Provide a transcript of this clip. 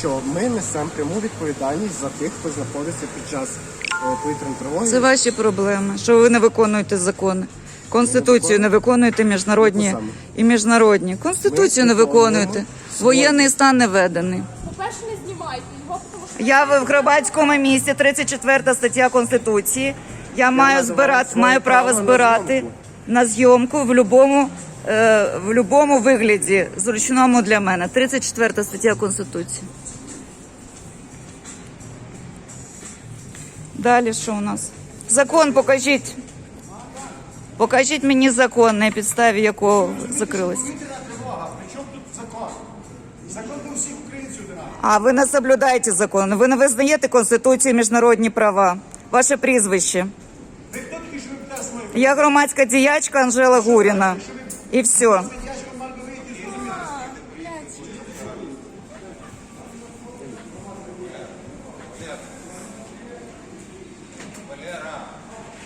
що ми несемо пряму відповідальність за тих, хто знаходиться під час е, повітряної тривоги. Це ваші проблеми, що ви не виконуєте закони. Конституцію не виконуєте міжнародні і міжнародні. Конституцію не виконуєте. Воєнний стан не введений. По-перше, не знімайте його, тому що Я в громадському місці, 34 стаття Конституції. Я маю збирати, маю право збирати на зйомку в будь-якому в будь-якому вигляді, зручному для мене. 34 стаття Конституції. Далі що у нас? Закон покажіть. Покажіть мені закон, на підставі якого українців. А ви не соблюдаєте закон. Ви не визнаєте Конституцію міжнародні права. Ваше прізвище. Я громадська діячка Анжела Гуріна. І все. Я